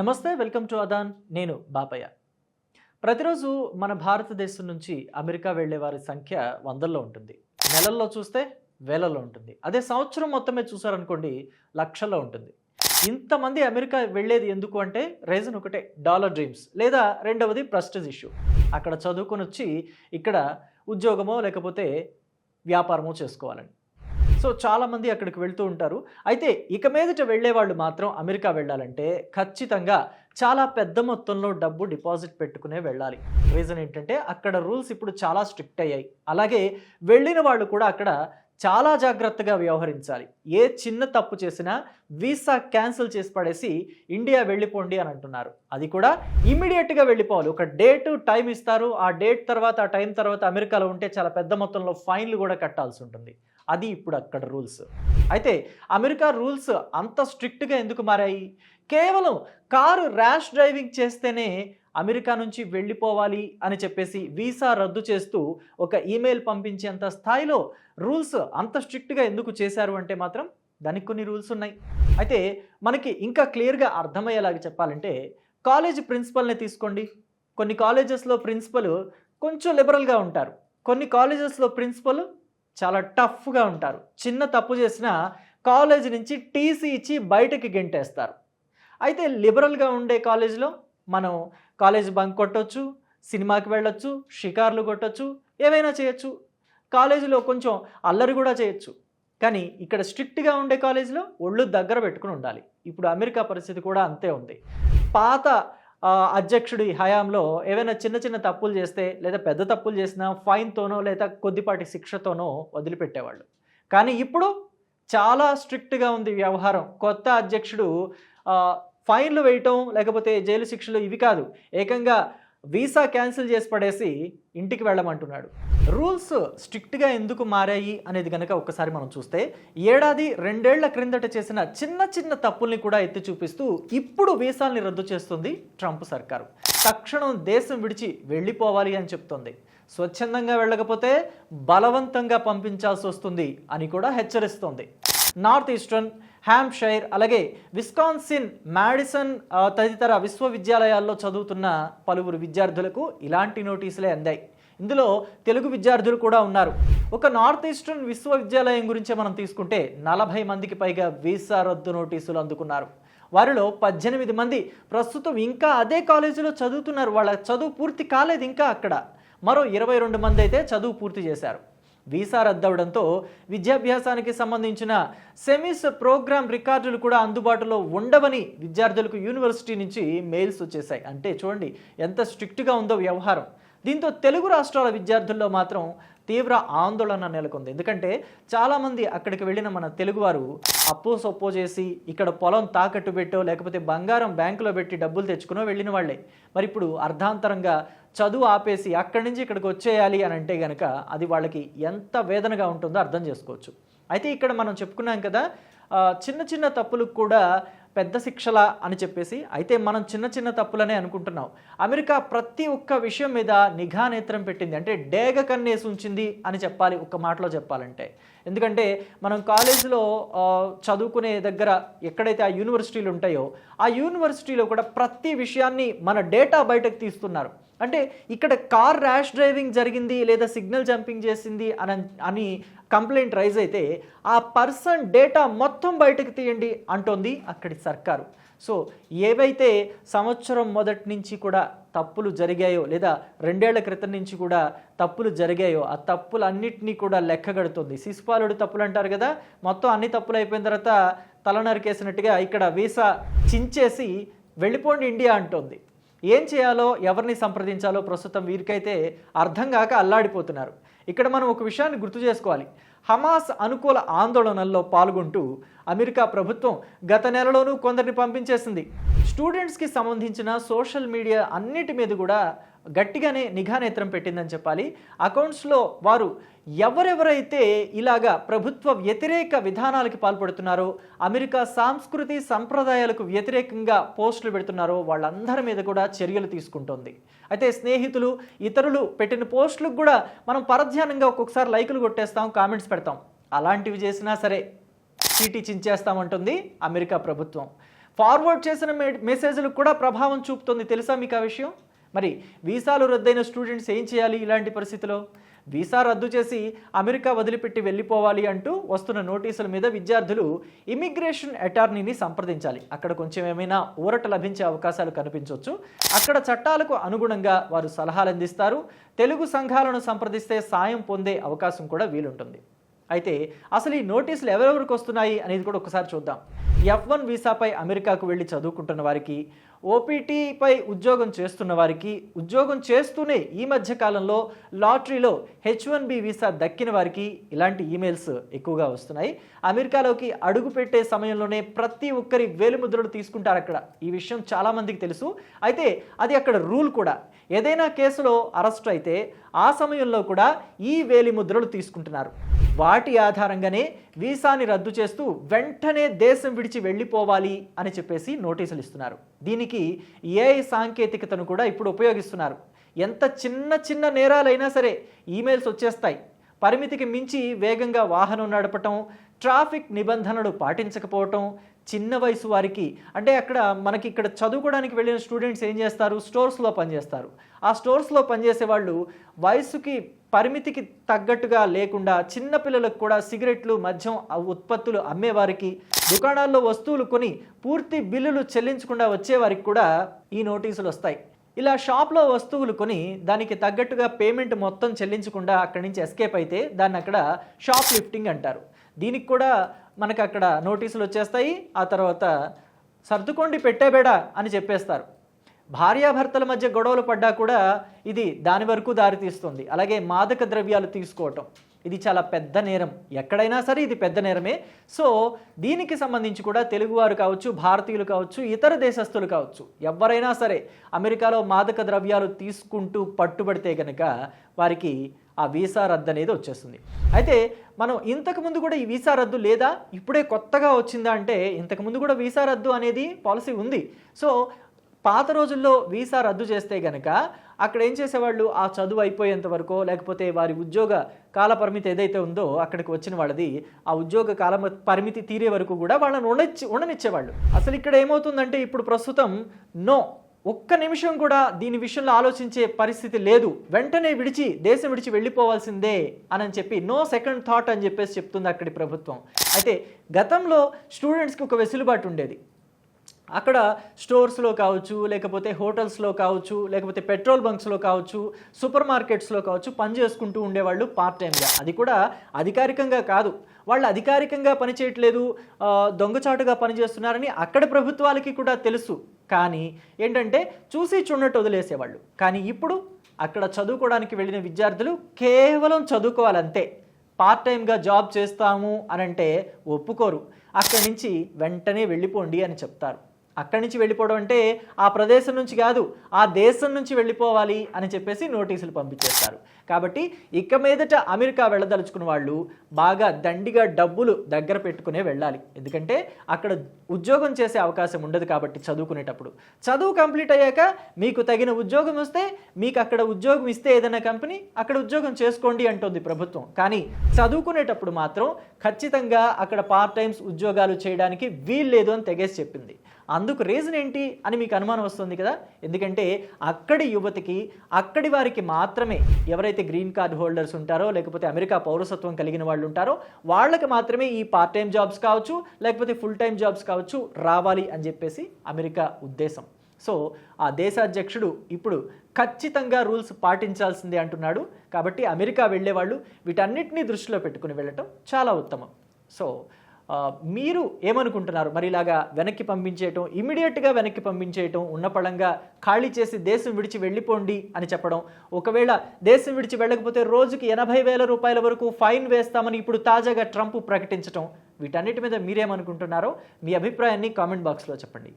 నమస్తే welcome to అదాన్. నేను బాపయ్య. ప్రతిరోజు మన భారతదేశం నుంచి అమెరికా వెళ్ళే వారి సంఖ్య వందల్లో ఉంటుంది. నెలల్లో చూస్తే వేలల్లో ఉంటుంది. అదే సంవత్సరం మొత్తమే చూసారనుకోండి లక్షల్లో ఉంటుంది. ఇంతమంది అమెరికా వెళ్ళేది ఎందుకు అంటే రీజన్ ఒకటే డాలర్ డ్రీమ్స్ లేదా రెండవది ప్రెస్టేజ్ ఇష్యూ. అక్కడ చదువుకొని వచ్చి ఇక్కడ ఉద్యోగమో లేకపోతే వ్యాపారమో చేసుకోవాలని. సో చాలామంది అక్కడికి వెళ్తూ ఉంటారు. అయితే ఇక మీదట వెళ్ళే వాళ్ళు మాత్రం అమెరికా వెళ్ళాలంటే ఖచ్చితంగా చాలా పెద్ద మొత్తంలో డబ్బు డిపాజిట్ పెట్టుకునే వెళ్ళాలి. రీజన్ ఏంటంటే అక్కడ రూల్స్ ఇప్పుడు చాలా స్ట్రిక్ట్ అయ్యాయి. అలాగే వెళ్ళిన వాళ్ళు కూడా అక్కడ చాలా జాగ్రత్తగా వ్యవహరించాలి. ఏ చిన్న తప్పు చేసినా వీసా క్యాన్సిల్ చేసి పడేసి ఇండియా వెళ్ళిపోండి అని అంటున్నారు. అది కూడా ఇమీడియట్గా వెళ్ళిపోవాలి. ఒక డేట్ టైం ఇస్తారు. ఆ డేట్ తర్వాత ఆ టైం తర్వాత అమెరికాలో ఉంటే చాలా పెద్ద మొత్తంలో ఫైన్లు కూడా కట్టాల్సి ఉంటుంది. అది ఇప్పుడు అక్కడ రూల్స్. అయితే అమెరికా రూల్స్ అంత స్ట్రిక్ట్గా ఎందుకు మారాయి? కేవలం కారు ర్యాష్ డ్రైవింగ్ చేస్తేనే అమెరికా నుంచి వెళ్ళిపోవాలి అని చెప్పేసి వీసా రద్దు చేస్తూ ఒక ఈమెయిల్ పంపించేంత స్థాయిలో రూల్స్ అంత స్ట్రిక్ట్గా ఎందుకు చేశారు అంటే మాత్రం దానికి కొన్ని రూల్స్ ఉన్నాయి. అయితే మనకి ఇంకా క్లియర్గా అర్థమయ్యేలాగా చెప్పాలంటే కాలేజ్ ప్రిన్సిపల్ని తీసుకోండి. కొన్ని కాలేజెస్లో ప్రిన్సిపల్ కొంచెం లిబరల్గా ఉంటారు. కొన్ని కాలేజెస్లో ప్రిన్సిపల్ చాలా టఫ్గా ఉంటారు. చిన్న తప్పు చేసినా కాలేజ్ నుంచి టీసీ ఇచ్చి బయటకి గెంటేస్తారు. అయితే లిబరల్గా ఉండే కాలేజీలో మనం కాలేజ్ బంక్ కొట్టొచ్చు సినిమాకి వెళ్ళొచ్చు షికార్లు కొట్టొచ్చు ఏవైనా చేయొచ్చు. కాలేజీలో కొంచెం అల్లరి కూడా చేయొచ్చు. కానీ ఇక్కడ స్ట్రిక్ట్గా ఉండే కాలేజీలో ఒళ్ళు దగ్గర పెట్టుకుని ఉండాలి. ఇప్పుడు అమెరికా పరిస్థితి కూడా అంతే ఉంది. పాత అధ్యక్షుడి హయాంలో ఏవైనా చిన్న చిన్న తప్పులు చేస్తే లేదా పెద్ద తప్పులు చేసినా ఫైన్తోనో లేదా కొద్దిపాటి శిక్షతోనో వదిలిపెట్టేవాళ్ళు. కానీ ఇప్పుడు చాలా స్ట్రిక్ట్గా ఉంది వ్యవహారం. కొత్త అధ్యక్షుడు ఫైన్లు వేయటం లేకపోతే జైలు శిక్షలు ఇవి కాదు. ఏకంగా వీసా క్యాన్సిల్ చేసి పడేసి ఇంటికి వెళ్ళమంటున్నాడు. రూల్స్ స్ట్రిక్ట్గా ఎందుకు మారాయి అనేది కనుక ఒకసారి మనం చూస్తే ఏడాది రెండేళ్ళ క్రిందట చేసిన చిన్న చిన్న తప్పుల్ని కూడా ఎత్తి చూపిస్తూ ఇప్పుడు వీసాల్ని రద్దు చేస్తుంది ట్రంప్ సర్కారు. తక్షణం దేశం విడిచి వెళ్ళిపోవాలి అని చెప్తోంది. స్వచ్ఛందంగా వెళ్ళకపోతే బలవంతంగా పంపించాల్సి వస్తుంది అని కూడా హెచ్చరిస్తోంది. నార్త్ ఈస్టర్న్ హ్యాంప్షైర్ అలాగే విస్కాన్సిన్ మ్యాడిసన్ తదితర విశ్వవిద్యాలయాల్లో చదువుతున్న పలువురు విద్యార్థులకు ఇలాంటి నోటీసులే అందాయి. ఇందులో తెలుగు విద్యార్థులు కూడా ఉన్నారు. ఒక నార్త్ ఈస్టర్న్ విశ్వవిద్యాలయం గురించి మనం తీసుకుంటే నలభై మందికి పైగా వీసా రద్దు నోటీసులు అందుకున్నారు. వారిలో పద్దెనిమిది మంది ప్రస్తుతం ఇంకా అదే కాలేజీలో చదువుతున్నారు. వాళ్ళ చదువు పూర్తి కాలేదు ఇంకా అక్కడ. మరో ఇరవై రెండు మంది అయితే చదువు పూర్తి చేశారు. వీసా రద్దవడంతో విద్యాభ్యాసానికి సంబంధించిన సెమిస్ ప్రోగ్రామ్ రికార్డులు కూడా అందుబాటులో ఉండవని విద్యార్థులకు యూనివర్సిటీ నుంచి మెయిల్స్ వచ్చేసాయి అంటే చూడండి ఎంత స్ట్రిక్ట్గా ఉందో వ్యవహారం. దీంతో తెలుగు రాష్ట్రాల విద్యార్థుల్లో మాత్రం తీవ్ర ఆందోళన నెలకొంది. ఎందుకంటే చాలామంది అక్కడికి వెళ్ళిన మన తెలుగువారు అప్పో సొప్పో చేసి ఇక్కడ పొలం తాకట్టు పెట్టో లేకపోతే బంగారం బ్యాంకులో పెట్టి డబ్బులు తెచ్చుకునో వెళ్ళిన వాళ్ళే. మరి ఇప్పుడు అర్ధాంతరంగా చదువు ఆపేసి అక్కడి నుంచి ఇక్కడికి వచ్చేయాలి అని అంటే గనక అది వాళ్ళకి ఎంత వేదనగా ఉంటుందో అర్థం చేసుకోవచ్చు. అయితే ఇక్కడ మనం చెప్పుకున్నాం కదా చిన్న చిన్న తప్పులకు కూడా పెద్ద శిక్షలా అని చెప్పేసి అయితే మనం చిన్న చిన్న తప్పులనే అనుకుంటున్నాం. అమెరికా ప్రతి ఒక్క విషయం మీద నిఘా నేత్రం పెట్టింది. అంటే డేగ కన్నేసి ఉంచింది అని చెప్పాలి ఒక్క మాటలో చెప్పాలంటే. ఎందుకంటే మనం కాలేజీలో చదువుకునే దగ్గర ఎక్కడైతే ఆ యూనివర్సిటీలు ఉంటాయో ఆ యూనివర్సిటీలో కూడా ప్రతి విషయాన్ని మన డేటా బయటకు తీస్తున్నారు. అంటే ఇక్కడ కార్ ర్యాష్ డ్రైవింగ్ జరిగింది లేదా సిగ్నల్ జంపింగ్ చేసింది అని అని కంప్లైంట్ రైజ్ అయితే ఆ పర్సన్ డేటా మొత్తం బయటకు తీయండి అంటోంది అక్కడి సర్కారు. సో ఏవైతే సంవత్సరం మొదటి నుంచి కూడా తప్పులు జరిగాయో లేదా రెండేళ్ళ క్రితం నుంచి కూడా తప్పులు జరిగాయో ఆ తప్పులన్నిటినీ కూడా లెక్కగడుతుంది. శిశుపాలుడు తప్పులు అంటారు కదా మొత్తం అన్ని తప్పులు అయిపోయిన తర్వాత తలనరికేసినట్టుగా ఇక్కడ వీసా చించేసి వెళ్ళిపోండి ఇండియా అంటోంది. ఏం చేయాలో ఎవరిని సంప్రదించాలో ప్రస్తుతం వీరికైతే అర్థం కాక అల్లాడిపోతున్నారు. ఇక్కడ మనం ఒక విషయాన్ని గుర్తు చేసుకోవాలి. హమాస్ అనుకూల ఆందోళనల్లో పాల్గొంటూ అమెరికా ప్రభుత్వం గత నెలలోనూ కొందరిని పంపించేసింది. స్టూడెంట్స్కి సంబంధించిన సోషల్ మీడియా అన్నిటి మీద కూడా గట్టిగానే నిఘా నేత్రం పెట్టిందని చెప్పాలి. అకౌంట్స్లో వారు ఎవరెవరైతే ఇలాగా ప్రభుత్వ వ్యతిరేక విధానాలకి పాల్పడుతున్నారో అమెరికా సాంస్కృతి సంప్రదాయాలకు వ్యతిరేకంగా పోస్టులు పెడుతున్నారో వాళ్ళందరి మీద కూడా చర్యలు తీసుకుంటోంది. అయితే స్నేహితులు ఇతరులు పెట్టిన పోస్టులకు కూడా మనం పరధ్యానంగా ఒక్కొక్కసారి లైకులు కొట్టేస్తాం కామెంట్స్ పెడతాం. అలాంటివి చేసినా సరే చీటీ చించేస్తామంటుంది అమెరికా ప్రభుత్వం. ఫార్వర్డ్ చేసిన మె- మెసేజ్లకు కూడా ప్రభావం చూపుతుంది. తెలుసా మీకు ఆ విషయం? మరి వీసాలు రద్దయిన స్టూడెంట్స్ ఏం చేయాలి ఇలాంటి పరిస్థితిలో? వీసా రద్దు చేసి అమెరికా వదిలిపెట్టి వెళ్ళిపోవాలి అంటూ వస్తున్న నోటీసుల మీద విద్యార్థులు ఇమిగ్రేషన్ అటార్నీని సంప్రదించాలి. అక్కడ కొంచెం ఏమైనా ఊరట లభించే అవకాశాలు కనిపించవచ్చు అక్కడ చట్టాలకు అనుగుణంగా వారు సలహాలు అందిస్తారు తెలుగు సంఘాలను సంప్రదిస్తే సాయం పొందే అవకాశం కూడా వీలుంటుంది. అయితే అసలు ఈ నోటీసులు ఎవరెవరికి వస్తున్నాయి అనేది కూడా ఒకసారి చూద్దాం. ఎఫ్ వన్ వీసాపై అమెరికాకు వెళ్ళి చదువుకుంటున్న వారికి ఓపీటీపై ఉద్యోగం చేస్తున్న వారికి ఉద్యోగం చేస్తూనే ఈ మధ్య కాలంలో లాటరీలో హెచ్ వన్ బి వీసా దక్కిన వారికి ఇలాంటి ఈమెయిల్స్ ఎక్కువగా వస్తున్నాయి. అమెరికాలోకి అడుగు పెట్టే సమయంలోనే ప్రతి ఒక్కరి వేలిముద్రలు తీసుకుంటారు అక్కడ. ఈ విషయం చాలామందికి తెలుసు. అయితే అది అక్కడ రూల్ కూడా. ఏదైనా కేసులో అరెస్ట్ అయితే ఆ సమయంలో కూడా ఈ వేలి ముద్రలు తీసుకుంటున్నారు. వాటి ఆధారంగానే వీసాని రద్దు చేస్తూ వెంటనే దేశం విడిచి వెళ్ళిపోవాలి అని చెప్పేసి నోటీసులు ఇస్తున్నారు. దీనికి ఏఐ సాంకేతికతను కూడా ఇప్పుడు ఉపయోగిస్తున్నారు. ఎంత చిన్న చిన్న నేరాలైనా సరే ఈమెయిల్స్ వచ్చేస్తాయి. పరిమితికి మించి వేగంగా వాహనం నడపటం ట్రాఫిక్ నిబంధనలు పాటించకపోవటం చిన్న వయసు వారికి అంటే అక్కడ మనకి ఇక్కడ చదువుకోవడానికి వెళ్ళిన స్టూడెంట్స్ ఏం చేస్తారు? స్టోర్స్లో పనిచేస్తారు. ఆ స్టోర్స్లో పనిచేసే వాళ్ళు వయసుకి పరిమితికి తగ్గట్టుగా లేకుండా చిన్నపిల్లలకు కూడా సిగరెట్లు మద్యం ఉత్పత్తులు అమ్మేవారికి దుకాణాల్లో వస్తువులు కొని పూర్తి బిల్లులు చెల్లించకుండా వచ్చేవారికి కూడా ఈ నోటీసులు వస్తాయి. ఇలా షాప్లో వస్తువులు కొని దానికి తగ్గట్టుగా పేమెంట్ మొత్తం చెల్లించకుండా అక్కడి నుంచి ఎస్కేప్ అయితే దాన్ని అక్కడ షాప్ లిఫ్టింగ్ అంటారు. దీనికి కూడా మనకు అక్కడ నోటీసులు వచ్చేస్తాయి. ఆ తర్వాత సర్దుకోండి పెట్టేబేడా అని చెప్పేస్తారు. భార్యాభర్తల మధ్య గొడవలు పడ్డా కూడా ఇది దాని వరకు దారితీస్తుంది అలాగే మాదక ద్రవ్యాలు తీసుకోవటం ఇది చాలా పెద్ద నేరం. ఎక్కడైనా సరే ఇది పెద్ద నేరమే. సో దీనికి సంబంధించి కూడా తెలుగువారు కావచ్చు భారతీయులు కావచ్చు ఇతర దేశస్తులు కావచ్చు ఎవరైనా సరే అమెరికాలో మాదక ద్రవ్యాలు తీసుకుంటూ పట్టుబడితే కనుక వారికి ఆ వీసా రద్దు అనేది వచ్చేస్తుంది. అయితే మనం ఇంతకు ముందు కూడా ఈ వీసా రద్దు లేదా? ఇప్పుడే కొత్తగా వచ్చిందా అంటే ఇంతకు ముందు కూడా వీసా రద్దు అనేది పాలసీ ఉంది. సో పాత రోజుల్లో వీసా రద్దు చేస్తే గనక అక్కడ ఏం చేసేవాళ్ళు? ఆ చదువు అయిపోయేంత వరకు లేకపోతే వారి ఉద్యోగ కాల పరిమితి ఏదైతే ఉందో అక్కడికి వచ్చిన వాళ్ళది ఆ ఉద్యోగ కాల పరిమితి తీరే వరకు కూడా వాళ్ళని ఉండనిచ్చి ఉండనిచ్చేవాళ్ళు. అసలు ఇక్కడ ఏమవుతుందంటే ఇప్పుడు ప్రస్తుతం నో. ఒక్క నిమిషం కూడా దీని విషయంలో ఆలోచించే పరిస్థితి లేదు. వెంటనే విడిచి దేశం విడిచి వెళ్ళిపోవాల్సిందే అని చెప్పి నో సెకండ్ థాట్ అని చెప్పేసి చెప్తుంది అక్కడి ప్రభుత్వం. అయితే గతంలో స్టూడెంట్స్కి ఒక వెసులుబాటు ఉండేది. అక్కడ స్టోర్స్లో కావచ్చు లేకపోతే హోటల్స్లో కావచ్చు లేకపోతే పెట్రోల్ బంక్స్లో కావచ్చు సూపర్ మార్కెట్స్లో కావచ్చు పని చేసుకుంటూ ఉండేవాళ్ళు పార్ట్ టైంగా అది కూడా అధికారికంగా కాదు. వాళ్ళు అధికారికంగా పనిచేయట్లేదు దొంగచాటుగా పనిచేస్తున్నారని అక్కడ ప్రభుత్వాలకి కూడా తెలుసు. కానీ ఏంటంటే చూసి చూడట్టు వదిలేసేవాళ్ళు. కానీ ఇప్పుడు అక్కడ చదువుకోవడానికి వెళ్ళిన విద్యార్థులు కేవలం చదువుకోవాలంతే. పార్ట్ టైంగా జాబ్ చేస్తాము అని అంటే ఒప్పుకోరు. అక్కడి నుంచి వెంటనే వెళ్ళిపోండి అని చెప్తారు. అక్కడి నుంచి వెళ్ళిపోవడం అంటే ఆ ప్రదేశం నుంచి కాదు ఆ దేశం నుంచి వెళ్ళిపోవాలి అని చెప్పేసి నోటీసులు పంపించేస్తారు. కాబట్టి ఇక మీదట అమెరికా వెళ్ళదలుచుకున్న వాళ్ళు బాగా దండిగా డబ్బులు దగ్గర పెట్టుకునే వెళ్ళాలి. ఎందుకంటే అక్కడ ఉద్యోగం చేసే అవకాశం ఉండదు కాబట్టి చదువుకునేటప్పుడు. చదువు కంప్లీట్ అయ్యాక మీకు తగిన ఉద్యోగం వస్తే మీకు అక్కడ ఉద్యోగం ఇస్తే ఏదైనా కంపెనీ అక్కడ ఉద్యోగం చేసుకోండి అంటుంది ప్రభుత్వం. కానీ చదువుకునేటప్పుడు మాత్రం ఖచ్చితంగా అక్కడ పార్ట్ టైమ్స్ ఉద్యోగాలు చేయడానికి వీల్లేదు అని తెగేసి చెప్పింది. అందుకు రీజన్ ఏంటి అని మీకు అనుమానం వస్తుంది కదా? ఎందుకంటే అక్కడి యువతికి అక్కడి వారికి మాత్రమే ఎవరైతే గ్రీన్ కార్డ్ హోల్డర్స్ ఉంటారో లేకపోతే అమెరికా పౌరసత్వం కలిగిన వాళ్ళు ఉంటారో వాళ్ళకి మాత్రమే ఈ పార్ట్ టైం జాబ్స్ కావచ్చు లేకపోతే ఫుల్ టైం జాబ్స్ కావచ్చు రావాలి అని చెప్పేసి అమెరికా ఉద్దేశం. సో ఆ దేశాధ్యక్షుడు ఇప్పుడు ఖచ్చితంగా రూల్స్ పాటించాల్సిందే అంటున్నాడు. కాబట్టి అమెరికా వెళ్ళేవాళ్ళు వీటన్నిటినీ వీటన్నిటిని దృష్టిలో పెట్టుకుని వెళ్ళటం చాలా ఉత్తమం. సో మీరు ఏమనుకుంటున్నారు? మరి ఇలాగా వెనక్కి పంపించేయటం ఇమీడియట్గా వెనక్కి పంపించేయటం ఉన్నపళంగా ఖాళీ చేసి దేశం విడిచి వెళ్ళిపోండి అని చెప్పడం. ఒకవేళ దేశం విడిచి వెళ్ళకపోతే రోజుకి ఎనభై వేల రూపాయల వరకు ఫైన్ వేస్తామని ఇప్పుడు తాజాగా ట్రంప్ ప్రకటించటం. వీటన్నిటి మీద మీరేమనుకుంటున్నారో మీ అభిప్రాయాన్ని కామెంట్ బాక్స్లో చెప్పండి.